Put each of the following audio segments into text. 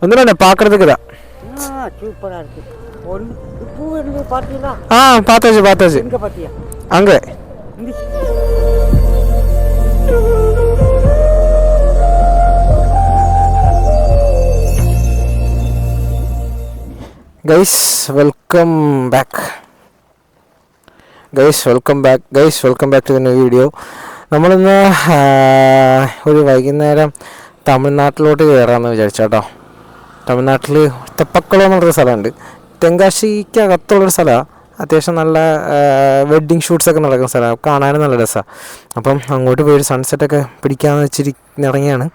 ஒன்றும் இல்லை பார்க்கறதுக்கு தான் ஆ சூப்பராக இருக்கு ஒன்று பூ இருந்து பார்த்தீங்களா ஆ பார்த்தாச்சு பார்த்தாச்சு எங்கே பார்த்தியா அங்கே இந்த guys welcome back guys welcome back guys welcome back to the new video നമ്മളിന്ന് ആ, ഒരു വൈകുന്നേരം തമിഴ്നാട്ടിലോട്ട് കയറാമെന്ന് വിചാരിച്ചു കേട്ടോ തമിഴ്നാട്ടിൽ തെപ്പക്കുളം എന്നുള്ളൊരു സ്ഥലമുണ്ട്. തെങ്കാശിക്ക് അകത്തുള്ളൊരു സ്ഥലമാണ് അത്യാവശ്യം നല്ല വെഡ്ഡിങ് ഷൂട്ട്സൊക്കെ നടക്കുന്ന സ്ഥലമാണ് കാണാനും നല്ല രസമാണ് അപ്പം അങ്ങോട്ട് പോയി സൺസെറ്റൊക്കെ പിടിക്കാമെന്ന് വെച്ചിരി ഇറങ്ങിയാണ്.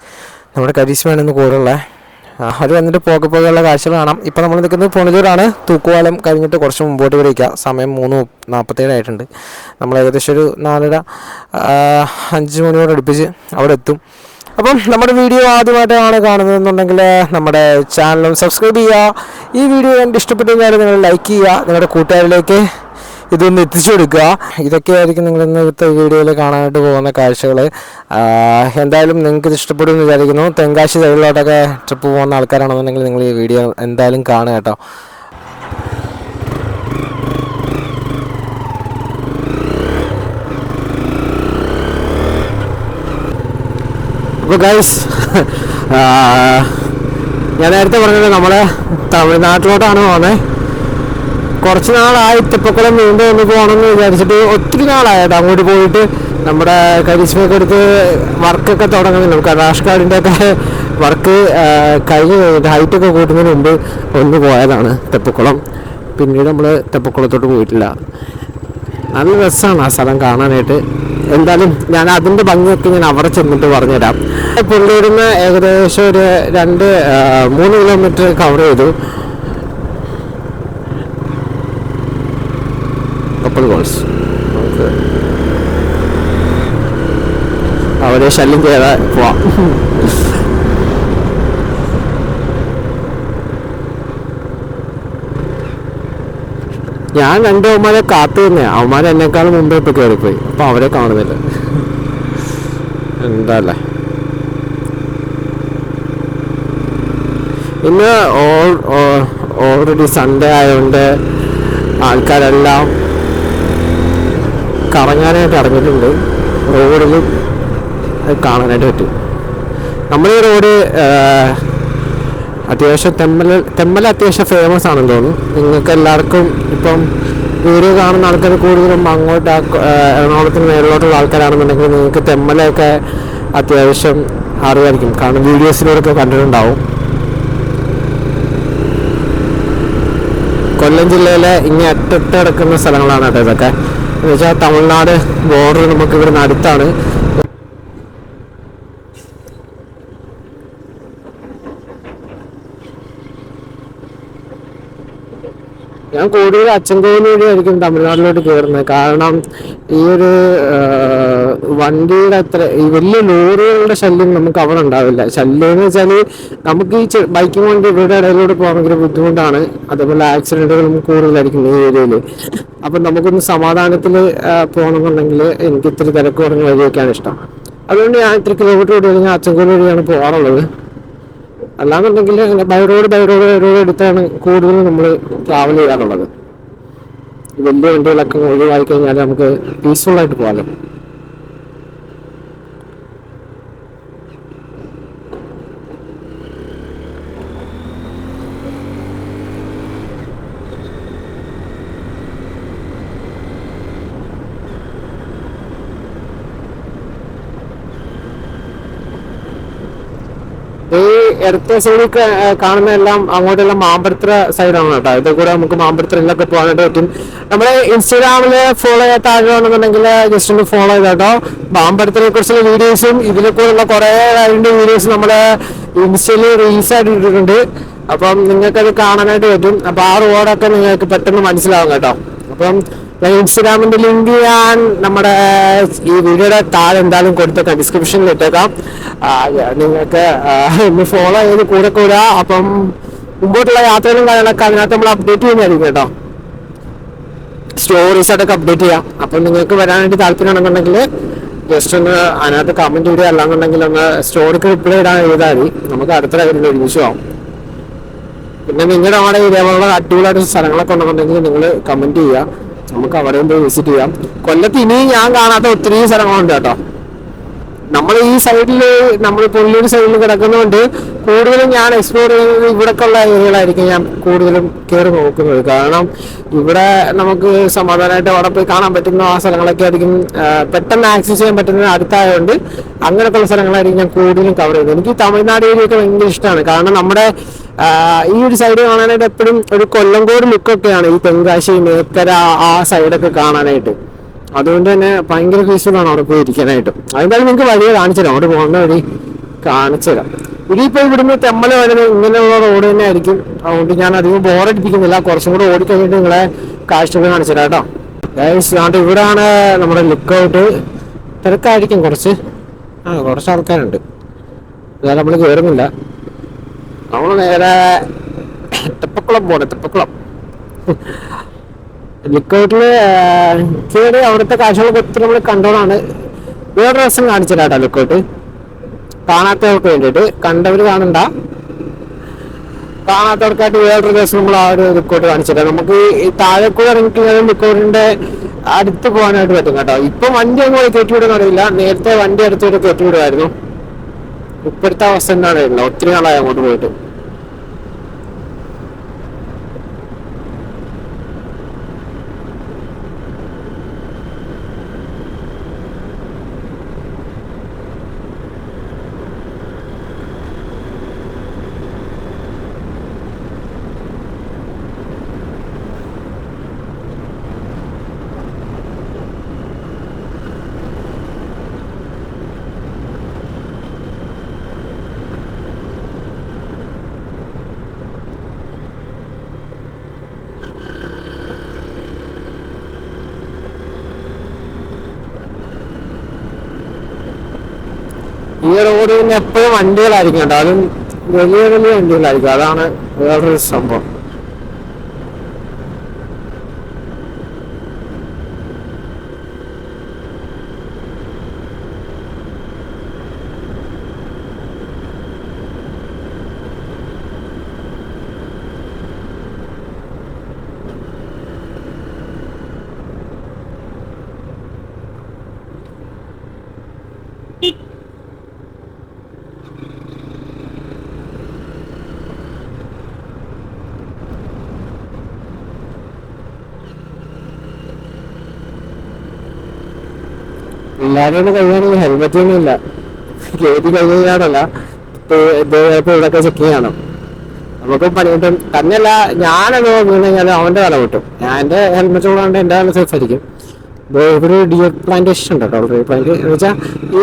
നമ്മുടെ കരീഷ്മയാണ് ഇന്ന് കൂടെയുള്ളത് അത് വന്നിട്ട് പോകെ പോകെയുള്ള കാഴ്ചകൾ കാണാം. ഇപ്പം നമ്മൾ നിൽക്കുന്നത് പുണലൂരാണ് തൂക്കുവാലം കഴിഞ്ഞിട്ട് കുറച്ച് മുമ്പോട്ട് വരയ്ക്കുക സമയം മൂന്ന് നാൽപ്പത്തേഴ് ആയിട്ടുണ്ട്. നമ്മൾ ഏകദേശം ഒരു നാലര അഞ്ച് മണിയോട് അടുപ്പിച്ച് അവിടെ എത്തും. അപ്പം നമ്മുടെ വീഡിയോ ആദ്യമായിട്ടാണ് കാണുന്നതെന്നുണ്ടെങ്കിൽ നമ്മുടെ ചാനലും സബ്സ്ക്രൈബ് ചെയ്യുക. ഈ വീഡിയോ കണ്ട് ഇഷ്ടപ്പെട്ടു കഴിഞ്ഞാൽ നിങ്ങൾ ലൈക്ക് ചെയ്യുക. നിങ്ങളുടെ കൂട്ടുകാരിലേക്ക് ഇതൊന്ന് എത്തിച്ചു കൊടുക്കുക. ഇതൊക്കെയായിരിക്കും നിങ്ങൾ ഇന്നത്തെ വീഡിയോയിൽ കാണാനായിട്ട് പോകുന്ന കാഴ്ചകൾ എന്തായാലും നിങ്ങൾക്ക് ഇത് ഇഷ്ടപ്പെടുമെന്ന് വിചാരിക്കുന്നു. തെങ്കാശി സൈഡിലോട്ടൊക്കെ ട്രിപ്പ് പോകുന്ന ആൾക്കാരാണെന്നുണ്ടെങ്കിൽ നിങ്ങൾ ഈ വീഡിയോ എന്തായാലും കാണുക കേട്ടോ. അപ്പോൾ ഗൈസ് ഞാൻ നേരത്തെ പറഞ്ഞത് നമ്മൾ തമിഴ്നാട്ടിലോട്ടാണ് പോകുന്നത് കുറച്ച് നാളായി തെപ്പക്കുളം നീണ്ടു വന്ന് പോകണമെന്ന് വിചാരിച്ചിട്ട് ഒത്തിരി നാളായിട്ട് അങ്ങോട്ട് പോയിട്ട് നമ്മുടെ കരിസ്മയൊക്കെ എടുത്ത് വർക്കൊക്കെ തുടങ്ങുന്നുണ്ട് നമുക്ക് റാഷ് കാർഡിന്റെ ഒക്കെ വർക്ക് കഴിഞ്ഞ് കഴിഞ്ഞിട്ട് ഹൈറ്റൊക്കെ കൂട്ടുന്നതിന് മുമ്പ് ഒന്ന് പോയതാണ് തെപ്പക്കുളം. പിന്നീട് നമ്മൾ തെപ്പക്കുളത്തോട്ട് പോയിട്ടില്ല. നല്ല രസമാണ് ആ സ്ഥലം കാണാനായിട്ട്. എന്തായാലും ഞാൻ അതിന്റെ ഭംഗിയൊക്കെ ഞാൻ അവിടെ ചെന്നിട്ട് പറഞ്ഞുതരാം. പുള്ളിയിരുന്ന് ഏകദേശം ഒരു രണ്ട് മൂന്ന് കിലോമീറ്റർ കവർ ചെയ്തു. കപ്പിൾ ഗോൾസ് അവരെ ശല്യം ചെയ്യാതെ പോവാം. ഞാൻ രണ്ട് അവന്മാരെ കാത്തു തന്നെ അവന്മാർ എന്നെക്കാളും മുമ്പേ ഇപ്പൊ കയറിപ്പോയി അപ്പൊ അവരെ കാണുന്നില്ല. എന്താല്ലേ? ഇന്ന് ഓൾറെഡി സൺഡേ ആയതുകൊണ്ട് ആൾക്കാരെല്ലാം കറങ്ങാനായിട്ട് ഇറങ്ങിയിട്ടുണ്ട്. റോഡിലും കാണാനായിട്ട് പറ്റും. നമ്മുടെ ഈ റോഡ് അത്യാവശ്യം തെമ്മല തെമ്മൽ അത്യാവശ്യം ഫേമസ് ആണെന്ന് തോന്നുന്നു. നിങ്ങൾക്ക് എല്ലാവർക്കും ഇപ്പം വീഡിയോ കാണുന്ന ആൾക്കാർ കൂടുതലും അങ്ങോട്ട് എറണാകുളത്തിന് മേലോട്ടുള്ള ആൾക്കാരാണെന്നുണ്ടെങ്കിൽ നിങ്ങൾക്ക് തെമ്മലൊക്കെ അത്യാവശ്യം അറിയായിരിക്കും. കാരണം വീഡിയോസിലൂടെയൊക്കെ കണ്ടിട്ടുണ്ടാവും. കൊല്ലം ജില്ലയിലെ ഇങ്ങനെ അറ്റത്ത് കിടക്കുന്ന സ്ഥലങ്ങളാണ് കേട്ടോ ഇതൊക്കെ. എന്ന് വെച്ചാൽ തമിഴ്നാട് ബോർഡർ നമുക്ക് ഇവിടുന്ന് അടുത്താണ്. ഞാൻ കൂടുതൽ അച്ചൻകോവിൽ വഴിയായിരിക്കും തമിഴ്നാട്ടിലോട്ട് കയറുന്നത് കാരണം ഈ ഒരു വണ്ടിയുടെ അത്ര ഈ വലിയ ലോറികളുടെ ശല്യം നമുക്ക് അവിടെ ഉണ്ടാവില്ല. ശല്യം എന്ന് വെച്ചാൽ നമുക്ക് ഈ ബൈക്കിംഗ് കൊണ്ട് ഇവിടെ ഇടയിലൂടെ പോകാൻ ഭയങ്കര ബുദ്ധിമുട്ടാണ്. അതേപോലെ ആക്സിഡന്റുകളും കൂടുതലായിരിക്കും ഈ ഏരിയയിൽ അപ്പം നമുക്കൊന്ന് സമാധാനത്തിൽ പോകണമെന്നുണ്ടെങ്കിൽ എനിക്ക് ഇത്തിരി തിരക്ക് കുറഞ്ഞ വഴിയൊക്കെയാണ് ഇഷ്ടം. അതുകൊണ്ട് ഞാൻ ഇത്ര കിലോമീറ്റർ ഓടി കഴിഞ്ഞാൽ അച്ചൻകോവിൽ വഴിയാണ് പോകാറുള്ളത്. അല്ലാന്നുണ്ടെങ്കിൽ by road by road by road എടുത്താണ് കൂടുതൽ നമ്മൾ ട്രാവൽ ചെയ്യാറുള്ളത് വലിയ വണ്ടികളൊക്കെ ഒഴിവായി കഴിഞ്ഞാൽ നമുക്ക് പീസ്ഫുൾ ആയിട്ട് പോകാമല്ലോ ഈ ഇടത്തെ സൈഡിൽ കാണുന്ന എല്ലാം അങ്ങോട്ടെല്ലാം മാമ്പഴത്ര സൈഡാണ് കേട്ടോ. ഇത് കൂടെ നമുക്ക് മാമ്പഴത്തിലൊക്കെ പോകാനായിട്ട് പറ്റും. നമ്മുടെ ഇൻസ്റ്റാഗ്രാമിൽ ഫോളോ ചെയ്യാത്ത ആളുകളാണെന്നുണ്ടെങ്കിൽ ജസ്റ്റ് ഒന്ന് ഫോളോ ചെയ്തോ മാമ്പഴത്തിനെ കുറിച്ചുള്ള വീഡിയോസും ഇതിലെ കൂടെയുള്ള കുറെ കാര്യങ്ങളുടെ വീഡിയോസ് നമ്മുടെ ഇൻസ്റ്റയിൽ റീൽസ് ആയിട്ട് ഇട്ടിട്ടുണ്ട്. അപ്പം നിങ്ങൾക്കത് കാണാനായിട്ട് പറ്റും. അപ്പൊ ആ റോഡൊക്കെ നിങ്ങൾക്ക് പെട്ടെന്ന് മനസ്സിലാവും കേട്ടോ. അപ്പം ഞാൻ ഇൻസ്റ്റാഗ്രാമിന്റെ ലിങ്ക് ഞാൻ നമ്മുടെ ഈ വീഡിയോയുടെ താഴെ എന്തായാലും കൊടുത്തേക്കാം. ഡിസ്ക്രിപ്ഷനിൽ ഇട്ടേക്കാം. നിങ്ങൾക്ക് ഒന്ന് ഫോളോ ചെയ്ത് കൂടെ കൂടെ. അപ്പം മുമ്പോട്ടുള്ള യാത്രകളും കാര്യങ്ങളൊക്കെ അതിനകത്ത് നമ്മൾ അപ്ഡേറ്റ് ചെയ്യുന്നതായിരിക്കും കേട്ടോ. സ്റ്റോറീസ് ആയിട്ടൊക്കെ അപ്ഡേറ്റ് ചെയ്യാം. അപ്പം നിങ്ങൾക്ക് വരാനായിട്ട് താല്പര്യമാണെന്നുണ്ടെങ്കിൽ ജസ്റ്റ് ഒന്ന് അതിനകത്ത് കമന്റ് ഇടുക. അല്ലാന്നുണ്ടെങ്കിൽ ഒന്ന് സ്റ്റോറിക്ക് റിപ്ലൈ ഇടാൻ എഴുതാൽ മതി നമുക്ക് അടുത്ത കാര്യത്തിൽ ഒരുമിച്ച് പോകാം പിന്നെ നിങ്ങളുടെ അവിടെ ഇതേപോലുള്ള അടിപൊളിയായിട്ട് സ്ഥലങ്ങളൊക്കെ ഉണ്ടെന്നുണ്ടെങ്കിൽ നിങ്ങൾ കമന്റ് ചെയ്യുക. നമുക്ക് അവിടെയും പോയി വിസിറ്റ് ചെയ്യാം. കൊല്ലത്ത് ഇനിയും ഞാൻ കാണാത്ത ഒത്തിരി സ്ഥലങ്ങളുണ്ട് കേട്ടോ. നമ്മൾ ഈ സൈഡിൽ നമ്മൾ പുള്ളിയുടെ സൈഡിൽ കിടക്കുന്നതുകൊണ്ട് കൂടുതലും ഞാൻ എക്സ്പ്ലോർ ചെയ്യുന്നത് ഇവിടൊക്കെയുള്ള ഏരിയകളായിരിക്കും ഞാൻ കൂടുതലും കയറി നോക്കുന്നത്. കാരണം ഇവിടെ നമുക്ക് സമാധാനമായിട്ട് അവിടെ പോയി കാണാൻ പറ്റുന്ന ആ സ്ഥലങ്ങളൊക്കെ ആയിരിക്കും പെട്ടെന്ന് ആക്സസ് ചെയ്യാൻ പറ്റുന്ന അടുത്തായതുകൊണ്ട് അങ്ങനെയൊക്കെയുള്ള സ്ഥലങ്ങളായിരിക്കും ഞാൻ കൂടുതലും കവർ ചെയ്യുന്നത്. എനിക്ക് തമിഴ്നാട് ഒക്കെ ഭയങ്കര ഇഷ്ടമാണ്. കാരണം നമ്മുടെ ഈ ഒരു സൈഡ് കാണാനായിട്ട് എപ്പോഴും ഒരു കൊല്ലംകോട് ലുക്കൊക്കെയാണ് ഈ തെങ്കാശി മേക്കര ആ സൈഡൊക്കെ കാണാനായിട്ട്. അതുകൊണ്ട് തന്നെ ഭയങ്കര ഫീസ്ഫുള്ളാണ് അവിടെ പോയി ഇരിക്കാനായിട്ട് അതെന്തായാലും നിങ്ങൾക്ക് വഴിയെ കാണിച്ചു തരാം അവിടെ പോകുന്ന വഴി കാണിച്ചു തരാം ഇനിയിപ്പോ ഇവിടുന്ന് തെമ്മല വരുന്നത് ഇങ്ങനെയുള്ള റോഡ് തന്നെ ആയിരിക്കും. അതുകൊണ്ട് ഞാൻ അധികം ബോറടിപ്പിക്കുന്നില്ല കുറച്ചും കൂടെ ഓടിക്കഴിഞ്ഞിട്ട് നിങ്ങളെ കാഴ്ചകൾ കാണിച്ചു തരാം കേട്ടോ അതുകൊണ്ട് ഇവിടാണ് നമ്മുടെ ലുക്ക് ഔട്ട് തിരക്കായിരിക്കും കുറച്ച്. ആ കുറച്ച് ആൾക്കാരുണ്ട്. അതായത് നമ്മൾ കയറുന്നില്ല നമ്മൾ നേരെ തെപ്പക്കുളം പോണേ തെപ്പക്കുളം. ലുക്കൗട്ടിൽ കയറി അവിടുത്തെ കാഴ്ചകളൊക്കെ ഒത്തിരി നമ്മൾ കണ്ടോളാണ് വേറെ രസം കാണിച്ചിട്ടാ ലിക്കോട്ട് കാണാത്തവർക്ക് വേണ്ടിയിട്ട്. കണ്ടവർ കാണണ്ട. കാണാത്തവർക്കായിട്ട് വേറൊരു ദിവസം നമ്മൾ ആ ഒരു ലുക്കൗട്ട് കാണിച്ചിട്ട് നമുക്ക് ഈ താഴെക്കൂടെ കൂടെ ഇറങ്ങിക്കഴിഞ്ഞാൽ ലുക്കൗട്ടിന്റെ അടുത്ത് പോകാനായിട്ട് പറ്റും കേട്ടോ. ഇപ്പൊ വണ്ടി അങ്ങോട്ട് കയറ്റിവിടുന്ന അറിയില്ല. നേരത്തെ വണ്ടി അടുത്തോട്ട് കയറ്റിവിടുമായിരുന്നു ഇപ്പോഴത്തെ അവസ്ഥ എന്താണ് ഒത്തിരി നാളായി അങ്ങോട്ട് പോയിട്ട് ഈ റോഡ് പിന്നെ എപ്പോഴും വണ്ടികളായിരിക്കും അതും വലിയ വലിയ വണ്ടികളായിരിക്കും. അതാണ് വേറൊരു സംഭവം. എല്ലാവരും കഴിയാണെങ്കിൽ ഹെൽമെറ്റ് ഒന്നും ഇല്ല കയറ്റി കഴിഞ്ഞാണല്ല ഇപ്പൊ ഇവിടെയൊക്കെ ചെക്ക് ചെയ്യണം. നമുക്ക് പണി കിട്ടും തന്നെയല്ല ഞാനത് വീണ് കഴിഞ്ഞാൽ അവന്റെ തല കിട്ടും ഞാൻ എന്റെ ഹെൽമെറ്റ് കൂടാണ്ട് എന്റെ തല സേഫ് ആയിരിക്കും. ഇവിടെ ഡിയർ പ്ലാന്റേഷൻ ഉണ്ട് കേട്ടോ ഡിയർ പ്ലാന്റ് എന്ന് വെച്ചാൽ ഈ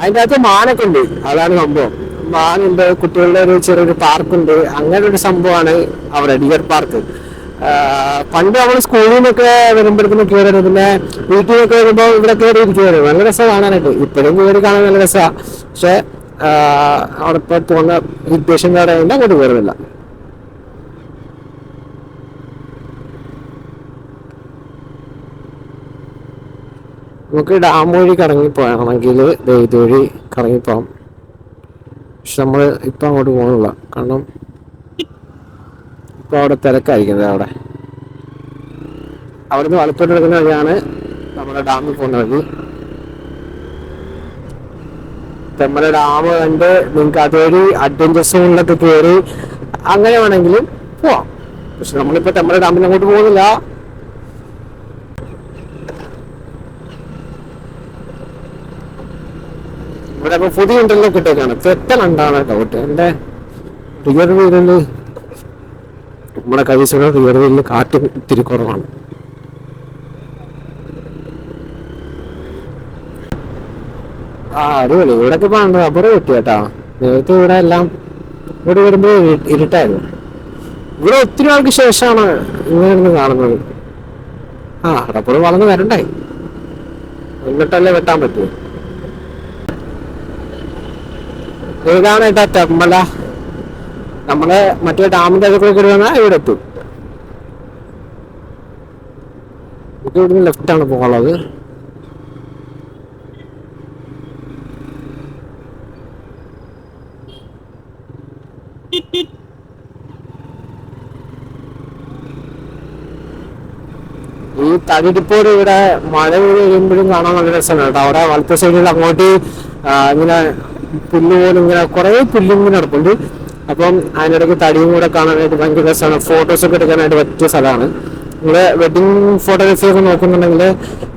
അതിന്റെ അകത്ത് മാനൊക്കെ ഉണ്ട്. അതാണ് സംഭവം. മാനുണ്ട് കുട്ടികളുടെ ഒരു ചെറിയൊരു പാർക്കുണ്ട് അങ്ങനെ ഒരു സംഭവമാണ് അവിടെ ഡിയർ പാർക്ക് പണ്ട് നമ്മൾ സ്കൂളിൽ നിന്നൊക്കെ വരുമ്പോഴത്തേക്കും കയറി പിന്നെ വീട്ടിൽ നിന്നൊക്കെ വരുമ്പോൾ ഇവിടെ കയറി ഇരിക്കുമായിരുന്നു നല്ല രസം കാണാനായിട്ട്. ഇപ്പോഴും കയറി കാണാൻ നല്ല രസമാണ് പക്ഷെ അവിടെ ഇപ്പോൾ പോകുന്ന ഉദ്ദേശം കാര്യമുണ്ട് അങ്ങോട്ട് കയറുന്നില്ല നമുക്ക് ഡാം വഴി കറങ്ങി പോകണമെങ്കിൽ ഇതുവഴി കറങ്ങിപ്പോകാം. പക്ഷെ നമ്മൾ ഇപ്പം അങ്ങോട്ട് പോകുന്നില്ല കാരണം ഇപ്പൊ അവിടെ തിരക്കായിരിക്കുന്നത് അവിടെ. അവിടുന്ന് വളപ്പെട്ടെടുക്കുന്ന വഴിയാണ് നമ്മുടെ ഡാമിൽ പോകുന്ന വഴി തെമ്മല ഡാം കണ്ട് നിങ്ങൾക്ക് അതുവഴി അഡ്വഞ്ചർ സോണിലൊക്കെ കയറി അങ്ങനെ വേണമെങ്കിലും പോവാം. പക്ഷെ നമ്മളിപ്പോ തെമ്മല ഡാമിൽ അങ്ങോട്ട് പോകുന്നില്ല. ഇവിടെ ഇപ്പൊ പുതിയ ഉണ്ടല്ലോ ഇട്ടേക്കാണ്. തെറ്റലുണ്ടാണ് ഡൗട്ട് എന്റെ റിയർ വീലിൽ നമ്മുടെ കൈസുള്ള ഉയർന്നതിൽ കാറ്റ് ഇത്തിരി കുറവാണ്. ആ അടിപൊളി. ഇവിടെയൊക്കെ ഇപ്പൊ റബ്ബർ കിട്ടി കേട്ടാ. നേരത്തെ ഇവിടെ എല്ലാം ഇവിടെ വരുമ്പോ ഇരു- ഇരുട്ടായിരുന്നു. ഇവിടെ ഒത്തിരി ആൾക്ക് ശേഷമാണ് ഇങ്ങനെ കാണുന്നത്. ആ റബ്ബർ വളർന്ന് വരണ്ടേ? എന്നിട്ടല്ലേ വെട്ടാൻ പറ്റൂ ഏതാണ് ഏട്ടാ തെമ്മല. നമ്മൾ മറ്റേ ഡാമിന്റെ അടുത്തേക്ക് വരുവാണെങ്കിൽ ഇവിടെ എത്തും. നമുക്ക് ഇവിടുന്ന് ലെഫ്റ്റാണ് പോകാനുള്ളത്. ഈ തടിടിപ്പോട് ഇവിടെ മഴ വീട് കഴിയുമ്പോഴും കാണാൻ നല്ല രസമാണ് കേട്ടോ. അവിടെ വലത്തെ സൈഡിൽ അങ്ങോട്ട് ഇങ്ങനെ പുല്ല് പോലും ഇങ്ങനെ കുറെ പുല്ലും ഇങ്ങനെ നടപ്പുണ്ട്. അപ്പം അതിനിടയ്ക്ക് തടിയും കൂടെ കാണാനായിട്ട് ഭയങ്കര രസമാണ്. ഫോട്ടോസൊക്കെ എടുക്കാനായിട്ട് പറ്റിയ സ്ഥലമാണ്. നിങ്ങൾ വെഡിങ് ഫോട്ടോഗ്രാഫി ഒക്കെ നോക്കുന്നുണ്ടെങ്കിൽ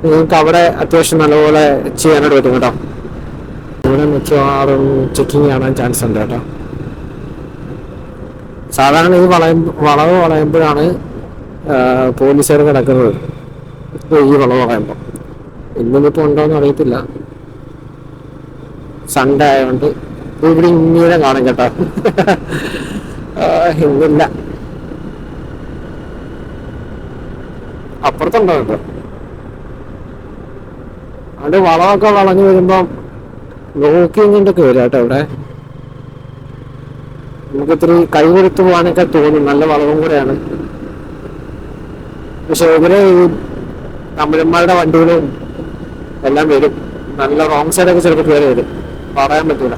നിങ്ങൾക്ക് അവിടെ അത്യാവശ്യം നല്ലപോലെ ചെയ്യാനായിട്ട് പറ്റും കേട്ടോ. ഇവിടെ മിക്കവാറും ചെക്കിങ് കാണാൻ ചാൻസ് ഉണ്ട് കേട്ടോ. സാധാരണ ഈ വളയം വളവ് വളയുമ്പോഴാണ് പോലീസുകാർ കിടക്കുന്നത്. ഈ വളവ് വളയുമ്പോൾ ഇന്നിപ്പോൾ ഉണ്ടോയെന്ന് അറിയത്തില്ല. സൺഡേ ആയതുകൊണ്ട് ഇവിടെ ഇങ്ങനെ കാണും കേട്ടോ. ഇന്നില്ല അപ്പുറത്തുണ്ടോ കേട്ടോ അത് വളമൊക്കെ വളഞ്ഞു വരുമ്പം നോക്കി കൊണ്ടൊക്കെ വരും കേട്ടോ ഇവിടെ. നമുക്ക് ഇത്തിരി കൈ കൊടുത്ത് പോകാനൊക്കെ തോന്നും. നല്ല വളവും കൂടെയാണ്. പക്ഷെ ഇവർ തമിഴന്മാരുടെ വണ്ടികളും എല്ലാം വരും. നല്ല റോങ് സൈഡൊക്കെ ചിലപ്പോൾ കയറി വരും. പറയാൻ പറ്റൂല.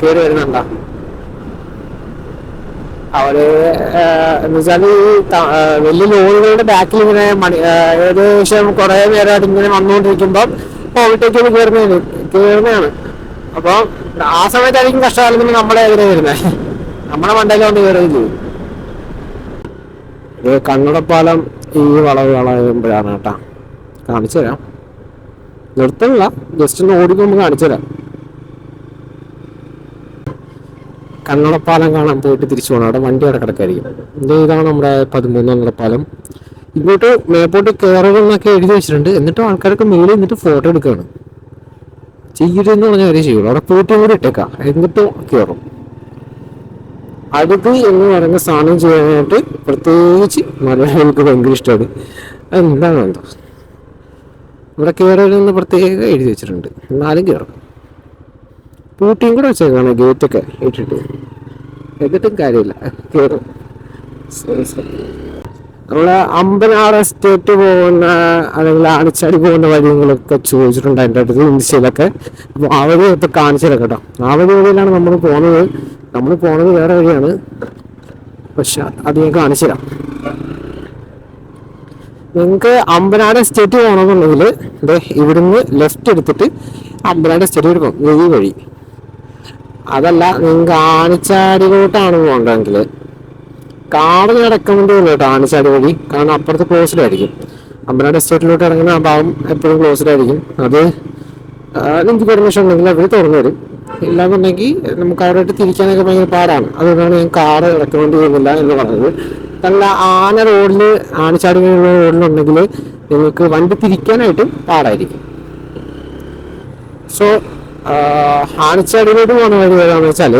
കയറി വരുന്നുണ്ടോ അവർ എന്നുവെച്ചാൽ വലിയ ലോറികളുടെ ബാക്കിൽ ഇങ്ങനെ മണി ഏകദേശം കുറെ നേരമായിട്ട് ഇങ്ങനെ വന്നുകൊണ്ടിരിക്കുമ്പോൾ ഓവർടേക്ക് കയറുന്നതിന് കയറുന്നതാണ് അപ്പൊ ആ സമയത്തായിരിക്കും കഷ്ടകാലം പിന്നെ നമ്മളെ എതിരെ വരുന്നത് നമ്മളെ മണ്ടയിൽ വന്ന് കയറുകയും ചെയ്യും. ഇത് കണ്ണടപ്പാലം ഈ വളവ് വളയുമ്പോഴാണ് കേട്ടാ. കാണിച്ചു തരാം നിർത്തണില്ല. ജസ്റ്റ് ഒന്ന് ഓടിക്കുമ്പോൾ കാണിച്ചു തരാം കണ്ണടപ്പാലം കാണാൻ പോയിട്ട് തിരിച്ചു പോകണം അവിടെ വണ്ടി അവിടെ കിടക്കായിരിക്കും. ഇത് ഇതാണ് നമ്മുടെ പതിമൂന്ന് കണ്ണടപ്പാലം ഇങ്ങോട്ട് മേപ്പോട്ട് കയറുകളെന്നൊക്കെ എഴുതി വെച്ചിട്ടുണ്ട്. എന്നിട്ട് ആൾക്കാരൊക്കെ മേളിൽ നിന്നിട്ട് ഫോട്ടോ എടുക്കുകയാണ്. ചെയ്യരുതെന്ന് പറഞ്ഞാൽ അവരെ ചെയ്യുള്ളൂ. അവിടെ പോയിട്ട് കൂടി ഇട്ടേക്കാം. എന്നിട്ടും കയറും അടുത്ത് എന്ന് പറയുന്ന സാധനം ചെയ്യാനായിട്ട് പ്രത്യേകിച്ച് മലയാളികൾക്ക് ഭയങ്കര ഇഷ്ടമാണ്. എന്താണ് എന്തോ ഇവിടെ കയറരുതെന്ന് പ്രത്യേകം എഴുതി വെച്ചിട്ടുണ്ട്. എന്നാലും കയറും പൂട്ടിയും കൂടെ വെച്ചേക്കാണ് ഗേറ്റൊക്കെ ഇട്ടിട്ട്. എന്നിട്ടും കാര്യമില്ല. കയറും അമ്പനാറ് എസ്റ്റേറ്റ് പോകുന്ന അല്ലെങ്കിൽ ആണിച്ചാടി പോകുന്ന വഴികളൊക്കെ ചോദിച്ചിട്ടുണ്ട് എന്റെ അടുത്ത് ഇൻസ്റ്റയിലൊക്കെ. അപ്പോൾ ആ വഴി ഇപ്പൊ കാണിച്ചു കേട്ടോ. ആ വഴി വഴിയിലാണ് നമ്മൾ പോകുന്നത്. നമ്മൾ പോകുന്നത് വേറെ വഴിയാണ്. പക്ഷെ അത് ഞാൻ കാണിച്ചു തരാം. നിങ്ങൾക്ക് അമ്പനാട് എസ്റ്റേറ്റ് പോകണമെന്നുണ്ടെങ്കിൽ ഇവിടുന്ന് ലെഫ്റ്റ് എടുത്തിട്ട് അമ്പനാട് എസ്റ്റേറ്റ് എടുക്കും ഈ വഴി. അതല്ല നിങ്ങൾക്ക് ആണിച്ചാടിലോട്ടാണ് പോകേണ്ടതെങ്കിൽ കാട് കിടക്കുന്നുണ്ട് കേട്ടോ ആണിച്ചാടി വഴി കാരണം അപ്പുറത്ത് ക്ലോസ്ഡ് ആയിരിക്കും അമ്പനാട് എസ്റ്റേറ്റിലോട്ട് ഇറങ്ങുന്ന ആ ഭാഗം എപ്പോഴും ക്ലോസ്ഡ് ആയിരിക്കും അത് നിങ്ങൾക്ക് പെർമിഷൻ ഉണ്ടെങ്കിൽ അവർ തുറന്നു തരും. ഇല്ലാന്നുണ്ടെങ്കിൽ നമുക്ക് അവിടെയായിട്ട് തിരിക്കാനൊക്കെ ഭയങ്കര പാടാണ്. അതുകൊണ്ടാണ് ഞാൻ കാറ് റെക്കമെൻഡ് ചെയ്യുന്നില്ല എന്ന് പറഞ്ഞത്. നല്ല ആന റോഡിൽ വഴിയുള്ള റോഡിലുണ്ടെങ്കിൽ നിങ്ങൾക്ക് വണ്ടി തിരിക്കാനായിട്ടും പാടായിരിക്കും. സോ ആണിച്ചാടിയിലോട്ട് പോകുന്ന വഴി ഏതാണെന്ന് വെച്ചാൽ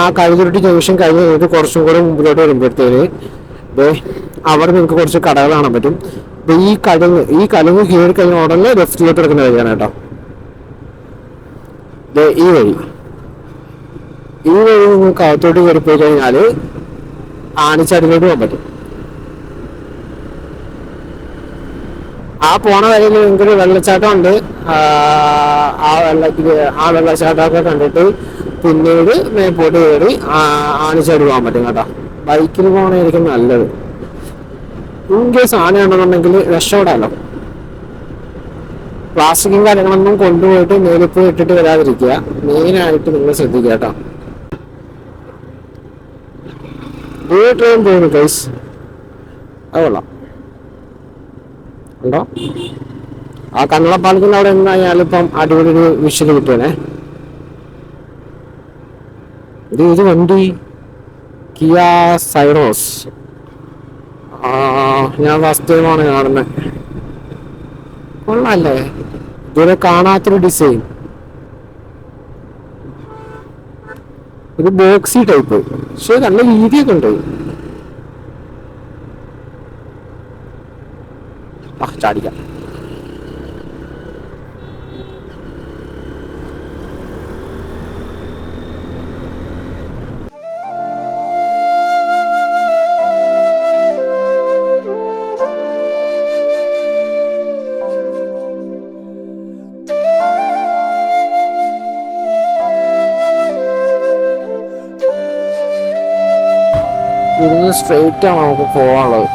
ആ കഴുകുരുട്ടി ജംഗ്ഷൻ കഴിഞ്ഞ് കഴിഞ്ഞിട്ട് കുറച്ചും കൂടെ മുമ്പിലോട്ട് വരുമ്പോഴത്തേന് അവിടെ നിങ്ങൾക്ക് കുറച്ച് കടകൾ കാണാൻ പറ്റും. ദേ ഈ കലുങ്ങ് ഈ കലുങ്ങ് കീഴ് കഴിഞ്ഞ ഉടനെ ലെഫ്റ്റിലോട്ട് എടുക്കുന്ന വഴിയാണ് കേട്ടോ. ഈ വഴി. ഈ വഴി നിങ്ങൾക്ക് അകത്തോട്ട് കയറി പോയി കഴിഞ്ഞാൽ ആണിച്ചാടിയിലോട്ട് പോകാൻ പറ്റും. ആ പോണ വഴിയിൽ എനിക്കൊരു വെള്ളച്ചാട്ടം ഉണ്ട്. ആ വെള്ളത്തിൽ ആ വെള്ളച്ചാട്ടമൊക്കെ കണ്ടിട്ട് പിന്നീട് മേപ്പോട്ട് കയറി ആണിച്ചാടി പോകാൻ പറ്റും കേട്ടോ. ബൈക്കിൽ പോകണമായിരിക്കും നല്ലത്. ഇൻകേസ് ആനയാണെന്നുണ്ടെങ്കിൽ രക്ഷപ്പെടാമല്ലോ പ്ലാസ്റ്റിക്കും കാര്യങ്ങളൊന്നും കൊണ്ടുപോയിട്ട് മേലിപ്പ് ഇട്ടിട്ട് വരാതിരിക്കുക. മെയിനായിട്ട് നിങ്ങൾ ശ്രദ്ധിക്കുക കേട്ടോ. ദൂര ട്രെയിൻ പോകുന്നു ഗൈസ് അത് ഉണ്ടോ? ആ കണ്ണളപ്പാലത്തിന്റെ അവിടെ എന്തായാലും ഇപ്പം അടിപൊളി ഒരു വിഷയം കിട്ടുവേ ഇത് ഇത് വണ്ടി? Kia Syros. ഞാൻ ഫസ്റ്റ് ടൈമാണ് കാണുന്നത് കൊള്ളാല്ലേ? ഇതുവരെ കാണാത്തൊരു ഡിസൈൻ ഒരു ബോക്സി ടൈപ്പ് പക്ഷെ നല്ല രീതിയൊക്കെ ഉണ്ട്. ആ ചാടിക്കാം ഇവിടുന്ന് സ്ട്രെയിറ്റ് ആണ് നമുക്ക് പോകാനുള്ളത്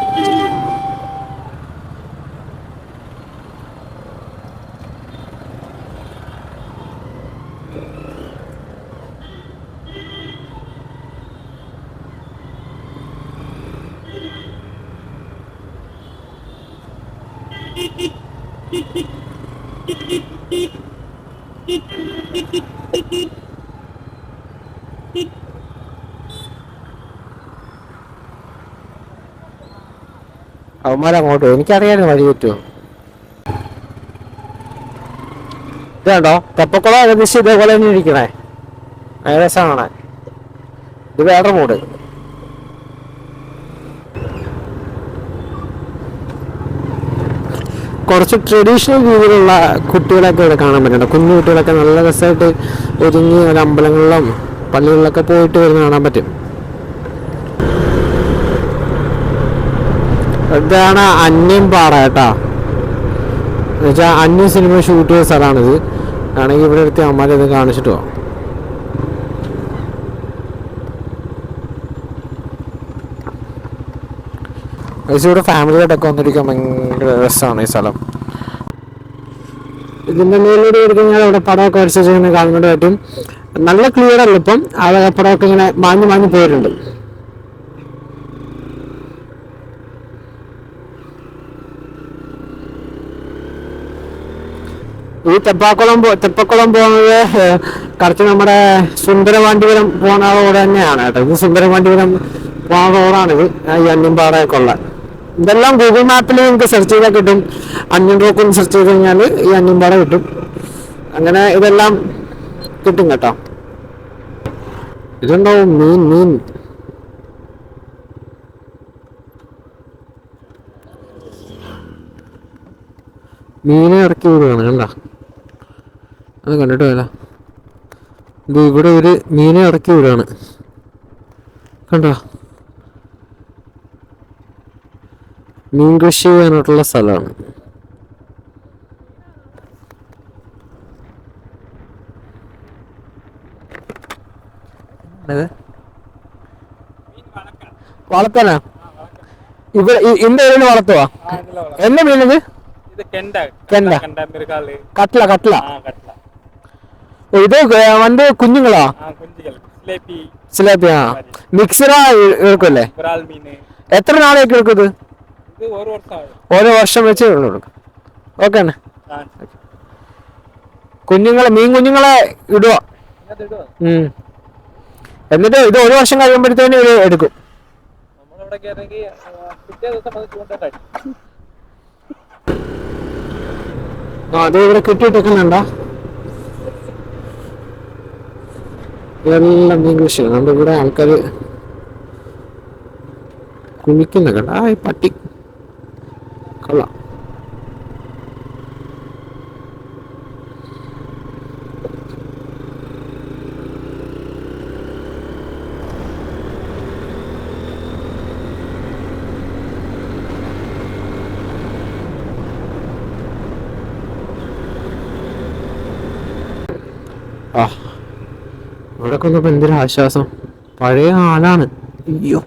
അവന്മാരങ്ങോട്ട്. എനിക്കറിയാനും വഴി പറ്റുമോ ഇതുണ്ടോ? തെപ്പക്കുളം ഏകദേശം ഇതേപോലെ തന്നെ ഇരിക്കണേ? ഏകദേശം കാണാൻ. ഇത് വേറെ മൂട്. കുറച്ച് ട്രഡീഷണൽ രീതിയിലുള്ള കുട്ടികളൊക്കെ ഇവിടെ കാണാൻ പറ്റുന്നുണ്ട്. കുഞ്ഞു കുട്ടികളൊക്കെ നല്ല രസമായിട്ട് ഒരുങ്ങി ഒരമ്പലങ്ങളിലും പള്ളികളിലൊക്കെ പോയിട്ട് വരുന്ന കാണാൻ പറ്റും. ഇതാണ് അന്യം പാറ കേട്ടാ. എന്നുവെച്ചാൽ അന്യം സിനിമ ഷൂട്ട് ചെയ്ത സ്ഥലമാണിത്. ആണെങ്കിൽ ഇവിടെ എടുത്ത് അമ്മമാരെ ഇത് കാണിച്ചിട്ട് ഇവിടെ ഫാമിലിയായിട്ടൊക്കെ വന്നിരിക്കാൻ ഭയങ്കര രസമാണ് ഈ സ്ഥലം. ഇതിന്റെ മേലൂടെ ഇരിക്കുന്ന അവിടെ പടമൊക്കെ വരച്ചു പറ്റും നല്ല ക്ലിയർ അല്ല ഇപ്പം. ആ പടമൊക്കെ ഇങ്ങനെ മാഞ്ഞു മാഞ്ഞു പോയിട്ടുണ്ട്. ഈ തെപ്പാക്കുളം തെപ്പക്കുളം പോകുന്നത് കറക്റ്റ് നമ്മുടെ സുന്ദരവാണ്ടിപുരം പോകുന്ന റോഡ് തന്നെയാണ് കേട്ടോ. ഇത് സുന്ദരവാണ്ടിപുരം പോകുന്ന റോഡാണിത് ഈ അന്യമ്പാറയൊക്കെ ഉള്ള. ഇതെല്ലാം ഗൂഗിൾ മാപ്പിൽ നിങ്ങൾക്ക് സെർച്ച് ചെയ്താൽ കിട്ടും. അന്യം റോക്കും സെർച്ച് ചെയ്ത് കഴിഞ്ഞാൽ ഈ അന്യമ്പാറ കിട്ടും. അങ്ങനെ ഇതെല്ലാം കിട്ടും കേട്ടോ. ഇതുണ്ടാവും മീൻ മീൻ. മീനെ ഇറക്കി വിടുകയാണ് കണ്ട? അത് കണ്ടിട്ട് വേല ഇത് ഇവിടെ ഒരു മീനെ അടക്കി വിടാണ് കണ്ടോ? മീൻ കൃഷി ചെയ്യാനായിട്ടുള്ള സ്ഥലമാണ്. വളർത്താനാ ഇവിടെ ഇന്റെ ഏരിയയിൽ വളർത്തുവാ എന്താ മീനത് കെണ്ട. കെണ്ട. കട്ട്ല കട്ട്ല ഇത് വന്റെ കുഞ്ഞുങ്ങളോ? സിലേപ്പിയാ മിക്സറാ എടുക്കല്ലേ എത്ര നാളേക്ക് എടുക്കും ഇത്? ഓരോ വർഷം വെച്ച് ഓക്കെ കുഞ്ഞുങ്ങളെ മീൻ കുഞ്ഞുങ്ങളെ ഇടുക എന്നിട്ട് ഇത് ഒരു വർഷം കഴിയുമ്പോഴത്തേനും എടുക്കും. ആ അത് ഇവിടെ കിട്ടിയിട്ടൊക്കെ ഉണ്ടോ? ഇതെല്ലാം മീൻ കൃഷിയാണ് നമ്മുടെ ഇവിടെ ആൾക്കാർ കുളിക്കുന്ന കണ്ട ആ പട്ടി. കൊള്ളാം ആ ഇവിടെ വന്നപ്പോ എന്തൊരു ആശ്വാസം? പഴയ ആളാണ്. അയ്യോ.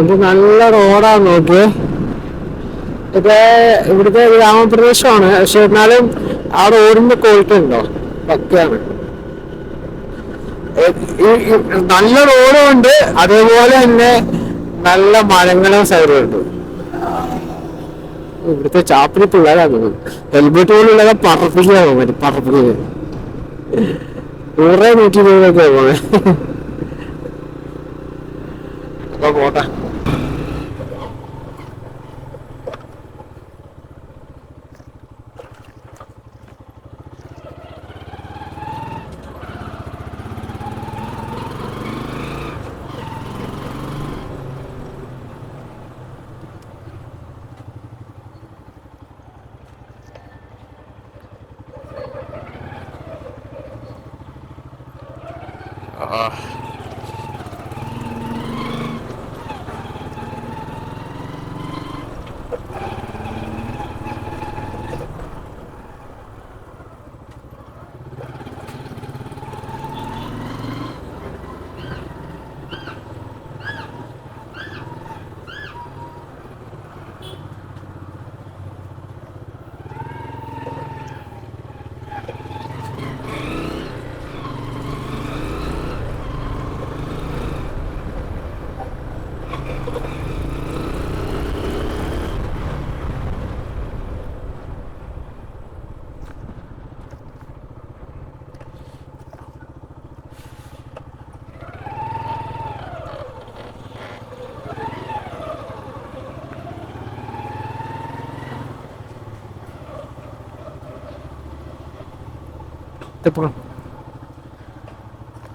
ഇത് നല്ല റോഡാണ് നോക്കിയേ. ഇത് ഇവിടുത്തെ ഗ്രാമപ്രദേശമാണ്. പക്ഷെ എന്നാലും ആ റോഡിന്റെ ക്വാളിറ്റി ഉണ്ടോ? പക്കയാണ്. നല്ല റോഡും ഉണ്ട്. അതേപോലെ തന്നെ നല്ല മരങ്ങളും സൈഡും ഉണ്ട് ഇവിടുത്തെ ചാപ്പിന് പിള്ളേരാണ്. ഹെൽമെറ്റ് പോലുള്ളത് പറപ്പിക്കാൻ മതി പറപ്പിക്കുക നൂറേ നൂറ്റി ഇരുപതൊക്കെ പോകണേ പോട്ടെ.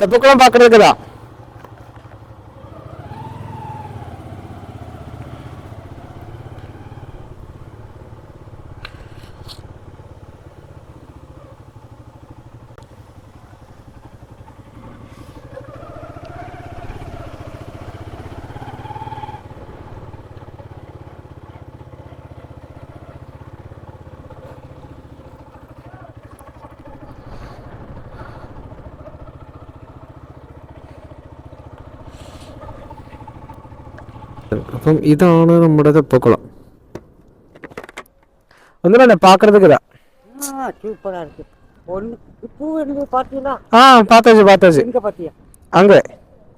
இந்த புக்கெல்லாம் അപ്പം ഇതാണ് നമ്മുടെ തെപ്പക്കുളം ഒന്നുമില്ല பார்க்கறதுக்கு தான் ஆ சூப்பராக இருக்கு ஒன்று பூ இருந்தது பார்த்தீங்களா ஆ பார்த்தாச்சு பார்த்தாச்சு எங்கே பார்த்தியா அங்கே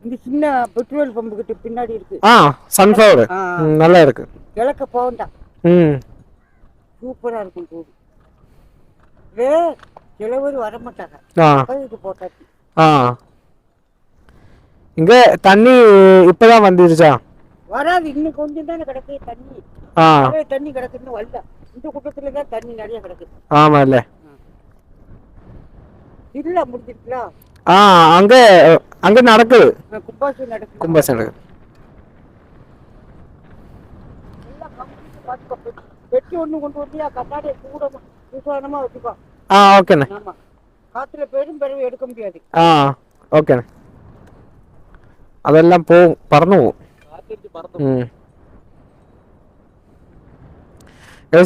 இந்த சின்ன பெட்ரோல் பம்பு கிட்ட பின்னாடி இருக்கு ஆ சன்ஃப்ளவர் ஆ. நல்லா இருக்கு கிழக்க போகண்டா ம் சூப்பராக இருக்கும் பூ வே சில பேர் வரமாட்டாங்க ஆ அதுக்கு போட்டாச்சு ஆ இங்கே தண்ணி இப்போதான் வந்துருச்சா வராது இன்னும் கொஞ்சம் தானே கிடக்கு தண்ணி ஆ நிறைய தண்ணி கிடக்குன்னு வரல இந்த கூட்டத்துல தான் தண்ணி நிறைய கிடக்குது ஆமாம் இல்லை இல்ல முடிஞ்சிருக்கா ஆ அங்கே அங்கே நடக்குது குப்பாசி நடக்குது கும்பாசம் நடக்குது எல்லாம் கம்ப்ளீட் பார்த்துக்கோ பெட்டி- பெட்டி ஒண்ணு கொண்டு வந்தியா கண்ணாடி கூட விசாரணமா வச்சுக்கோ ஆ ஓகேண்ணே ஆமா காத்துல பெரும் பிறகு எடுக்க முடியாது ആ ഓക്കെ അതെല്ലാം പോവും പറന്നു പോവും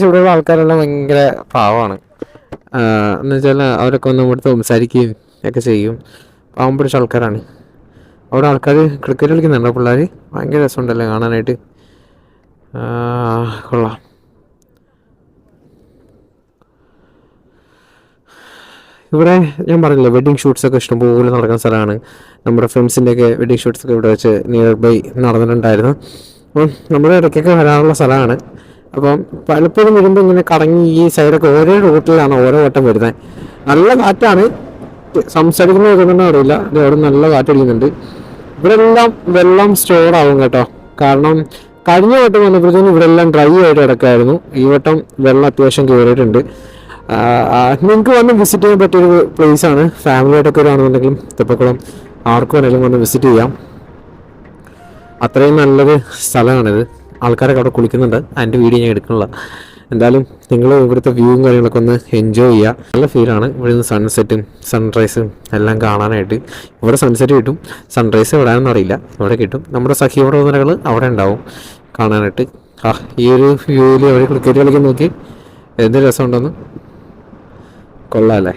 ഇവിടെയുള്ള ആൾക്കാരെല്ലാം ഭയങ്കര പാവമാണ്. എന്ന് വെച്ചാൽ അവരൊക്കെ ഒന്ന് ഇവിടുത്തെ സംസാരിക്കുകയും ഒക്കെ ചെയ്യും. പാവം പിടിച്ച ആൾക്കാരാണ്. അവിടെ ആൾക്കാർ ക്രിക്കറ്റ് കളിക്കുന്നുണ്ടോ. പിള്ളേർ ഭയങ്കര രസമുണ്ടല്ലേ കാണാനായിട്ട്. കൊള്ളാം. ഇവിടെ ഞാൻ പറഞ്ഞില്ല വെഡ്ഡിങ് ഷൂട്ട്സ് ഒക്കെ ഇഷ്ടംപോലെ നടക്കുന്ന സ്ഥലമാണ്. നമ്മുടെ ഫ്രണ്ട്സിന്റെയൊക്കെ വെഡിങ് ഷൂട്ട്സ് ഒക്കെ ഇവിടെ വെച്ച് നിയർ ബൈ നടന്നിട്ടുണ്ടായിരുന്നു. അപ്പം നമ്മുടെ ഇടയ്ക്കൊക്കെ വരാനുള്ള സ്ഥലമാണ്. അപ്പം പലപ്പോഴും വരുമ്പോൾ ഇങ്ങനെ കറങ്ങി ഈ സൈഡൊക്കെ ഓരോ റൂട്ടിലാണ് ഓരോ വട്ടം വരുന്നത് നല്ല കാറ്റാണ്. സംസാരിക്കുന്നത് കേൾക്കുന്നുണ്ടോ അറിയില്ല. അവിടെ നല്ല കാറ്റടിക്കുന്നുണ്ട് ഇവിടെ എല്ലാം വെള്ളം സ്റ്റോർ ആവും കേട്ടോ. കാരണം കഴിഞ്ഞ വട്ടം വന്നപ്പോഴത്തേക്കും ഇവിടെ എല്ലാം ഡ്രൈ ആയിട്ട് കിടക്കായിരുന്നു ഈ വട്ടം വെള്ളം അത്യാവശ്യം കയറിയിട്ടുണ്ട് നിങ്ങൾക്ക് വന്ന് വിസിറ്റ് ചെയ്യാൻ പറ്റിയൊരു പ്ലേസ് ആണ്. ഫാമിലിയായിട്ടൊക്കെ വരാണെന്നുണ്ടെങ്കിലും തെപ്പക്കുളം ആർക്കും വേണമെങ്കിലും വന്ന് വിസിറ്റ് ചെയ്യാം. അത്രയും നല്ലൊരു സ്ഥലമാണിത്. ആൾക്കാരൊക്കെ അവിടെ കുളിക്കുന്നുണ്ട്. അതിന്റെ വീഡിയോ ഞാൻ എടുക്കണില്ല എന്തായാലും നിങ്ങൾ ഇവിടുത്തെ വ്യൂവും കാര്യങ്ങളൊക്കെ ഒന്ന് എൻജോയ് ചെയ്യുക. നല്ല ഫീലാണ് ഇവിടെ നിന്ന് സൺസെറ്റും സൺറൈസും എല്ലാം കാണാനായിട്ട്. ഇവിടെ സൺസെറ്റ് കിട്ടും. സൺറൈസ് എവിടെയാണെന്ന് അറിയില്ല. ഇവിടെ കിട്ടും. നമ്മുടെ സഖ്യപ്രവർത്തനകൾ അവിടെ ഉണ്ടാവും കാണാനായിട്ട്. ആ ഈ ഒരു വ്യൂവിൽ അവർ ക്രിക്കറ്റ് കളിക്കാൻ നോക്കി. എന്ത് രസമുണ്ടെന്ന്? കൊള്ളാമല്ലേ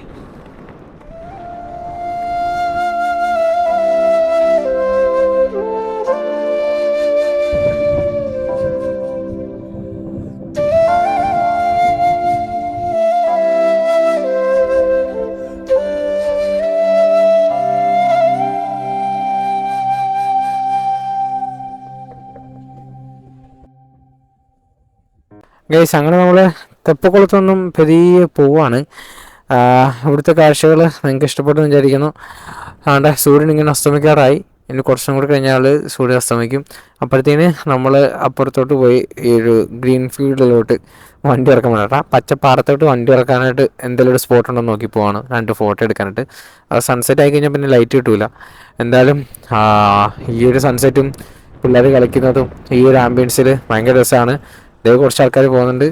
ഗൈസ് അങ്ങനെ നമ്മൾ തെപ്പക്കുളത്തൊന്നും പെരിയെ പോവാണ്. ഇവിടുത്തെ കാഴ്ചകൾ നിങ്ങൾക്ക് ഇഷ്ടപ്പെട്ടു എന്ന് വിചാരിക്കുന്നു. അതുകൊണ്ട് സൂര്യൻ ഇങ്ങനെ അസ്തമിക്കാറായി. ഇനി കുറച്ചും കൂടി കഴിഞ്ഞാൽ സൂര്യൻ അസ്തമിക്കും. അപ്പോഴത്തേന് നമ്മൾ അപ്പുറത്തോട്ട് പോയി ഈ ഒരു ഗ്രീൻ ഫീൽഡിലോട്ട് വണ്ടി ഇറക്കാൻ വേണ്ട പച്ചപ്പാറത്തോട്ട് വണ്ടി ഇറക്കാനായിട്ട് എന്തെങ്കിലും ഒരു സ്പോട്ട് ഉണ്ടോ നോക്കി പോവാണ്. രണ്ട് ഫോട്ടോ എടുക്കാനായിട്ട്. അത് സൺസെറ്റ് ആയി കഴിഞ്ഞാൽ പിന്നെ ലൈറ്റ് കിട്ടൂല. എന്തായാലും ഈ ഒരു സൺസെറ്റും പിള്ളേർ കളിക്കുന്നതും ഈ ഒരു ആംബിയൻസിൽ ഭയങ്കര രസമാണ് ഇതേ കുറച്ച് ആൾക്കാർ പോകുന്നുണ്ട്.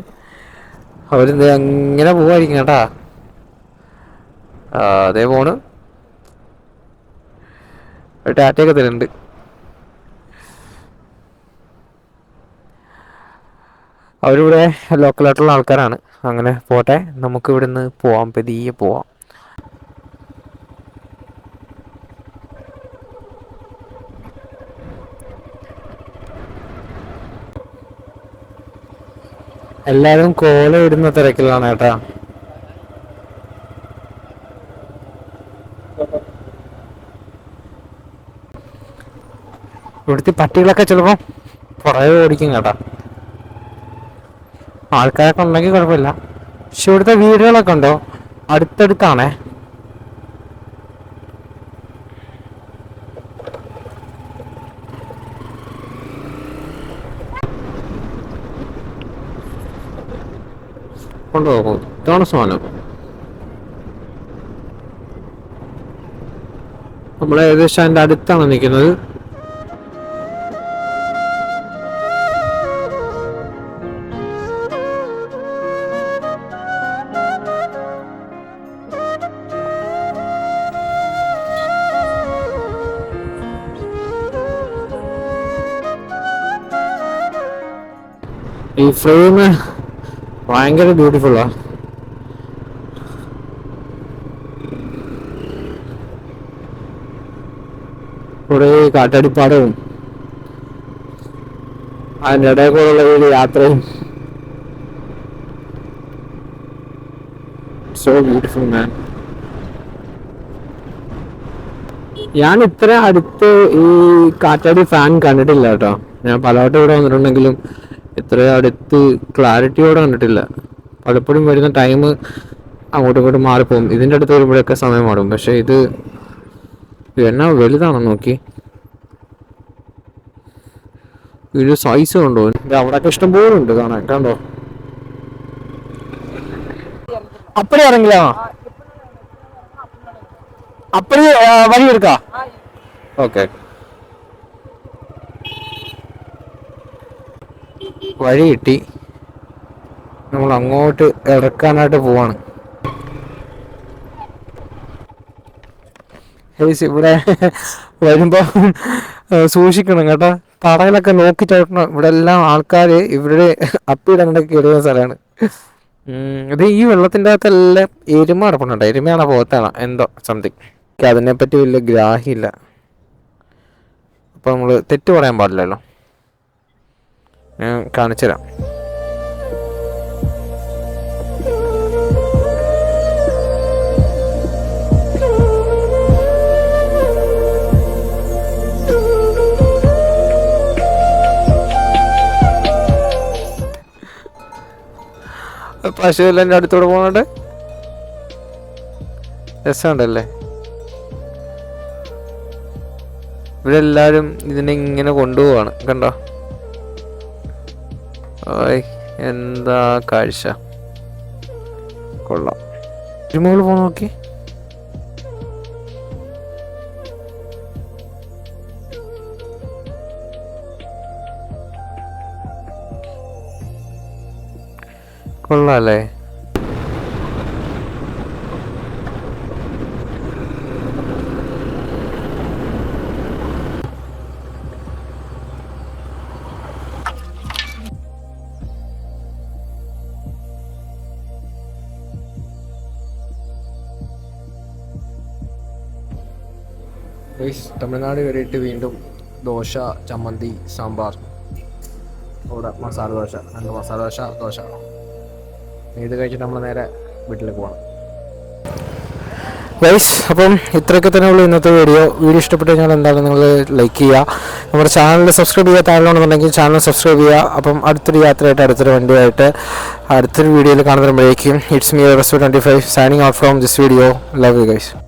അവരെന്ത് അങ്ങനെ പോവായിരിക്കും കേട്ടാ. അതേ പോണ് ഒരു ടാറ്റയൊക്കെ തരുന്നുണ്ട്. അവരിവിടെ ലോക്കലായിട്ടുള്ള ആൾക്കാരാണ്. അങ്ങനെ പോട്ടെ നമുക്ക് ഇവിടെ നിന്ന് പോവാം പതിയെ പോവാം. എല്ലാവരും കോല ഇടുന്ന തിരക്കിലാണ് കേട്ടാ. ഇവിടുത്തെ പട്ടികളൊക്കെ ചിലപ്പോ പുറകെ ഓടിക്കും കേട്ടാ. ആൾക്കാരൊക്കെ ഉണ്ടെങ്കിൽ കുഴപ്പമില്ല. പക്ഷെ ഇവിടുത്തെ വീടുകളൊക്കെ ഉണ്ടോ? അടുത്തടുത്താണേ. കൊണ്ടുപോകും നമ്മൾ ഏകദേശം അതിന്റെ അടുത്താണ് നിൽക്കുന്നത് ഈ ഫ്രെയിം ഭയങ്കര ബ്യൂട്ടിഫുള്ളാ. കുറേ കാട്ടടിപ്പാടവും അതിന്റെ ഇടയിൽ കൂടെയുള്ള ഒരു യാത്രയും. സോ ബ്യൂട്ടിഫുൾ മാൻ ഞാൻ ഇത്ര അടുത്ത് ഈ കാറ്റാടി ഫാൻ കണ്ടിട്ടില്ല കേട്ടോ. ഞാൻ പലവട്ടം ഇവിടെ വന്നിട്ടുണ്ടെങ്കിലും ഇത്ര അടുത്ത് ക്ലാരിറ്റിയോടെ കണ്ടിട്ടില്ല. പലപ്പോഴും വരുന്ന ടൈം അങ്ങോട്ടും ഇങ്ങോട്ടും മാറിപ്പോകും. ഇതിന്റെ അടുത്ത് വരുമ്പോഴൊക്കെ സമയം മാറും. പക്ഷേ ഇത് എന്നാ വലുതാണോ നോക്കി. ഇതിന്റെ സൈസ് ഉണ്ടോ? അവിടെയൊക്കെ ഇഷ്ടം പോലെ ഉണ്ട് കാണാൻ. കണ്ടോ? അപ്പഴേ ഇറങ്ങില്ല അപ്പഴേ വഴി എടുക്കാ. ഓക്കെ വഴി കിട്ടി. നമ്മൾ അങ്ങോട്ട് ഇറക്കാനായിട്ട് പോവാണ്. ഇവിടെ വരുമ്പോ സൂക്ഷിക്കണം കേട്ടോ. തടയിലൊക്കെ നോക്കി ചവിട്ടണം ഇവിടെ എല്ലാം ആൾക്കാർ ഇവിടെ അപ്പിയിടാനൊക്കെ ഇടുന്ന സ്ഥലമാണ്. ഇത് ഈ വെള്ളത്തിന്റെ അകത്തെല്ലാം എരുമ കിടപ്പുണ്ട്. എരുമയാണോ പോകത്താണ് എന്തോ സംതിങ് അതിനെപ്പറ്റി വലിയ ഗ്രാഹിയില്ല അപ്പോൾ നമ്മൾ തെറ്റ് പറയാൻ പാടില്ലല്ലോ. ഞാൻ കാണിച്ചു തരാം. പശു എല്ലാം എന്റെ അടുത്തൂടെ പോകുന്നുണ്ട് രസമുണ്ടല്ലേ? ഇവിടെ എല്ലാവരും ഇതിനെ ഇങ്ങനെ കൊണ്ടുപോവാണ്. കണ്ടോ? ഓയ് എന്താ കാഴ്ച? കൊള്ളാം. ഇരുമോൾ പോ നോക്കി. കൊള്ളാല്ലേ ഗൈസ് തമിഴ്നാട് കയറിയിട്ട് വീണ്ടും ദോശ ചമ്മന്തി സാമ്പാർ. അവിടെ മസാല ദോശ. രണ്ട് മസാല ദോശ ദോശ. ഇത് കഴിച്ചിട്ട് നമ്മൾ നേരെ വീട്ടിലേക്ക് പോകണം ഗൈസ് അപ്പം ഇത്രയൊക്കെ തന്നെ ഉള്ളൂ ഇന്നത്തെ വീഡിയോ വീഡിയോ ഇഷ്ടപ്പെട്ട് കഴിഞ്ഞാൽ എന്താണ് നിങ്ങൾ ലൈക്ക് ചെയ്യുക. നമ്മുടെ ചാനൽ സബ്സ്ക്രൈബ് ചെയ്യാൻ താഴെയാണെന്നുണ്ടെങ്കിൽ ചാനൽ സബ്സ്ക്രൈബ് ചെയ്യുക. അപ്പം അടുത്തൊരു യാത്രയായിട്ട് അടുത്തൊരു വണ്ടിയായിട്ട് അടുത്തൊരു വീഡിയോയിൽ കാണുമ്പോഴേക്കും it's me rest twenty five signing out from this video love you guys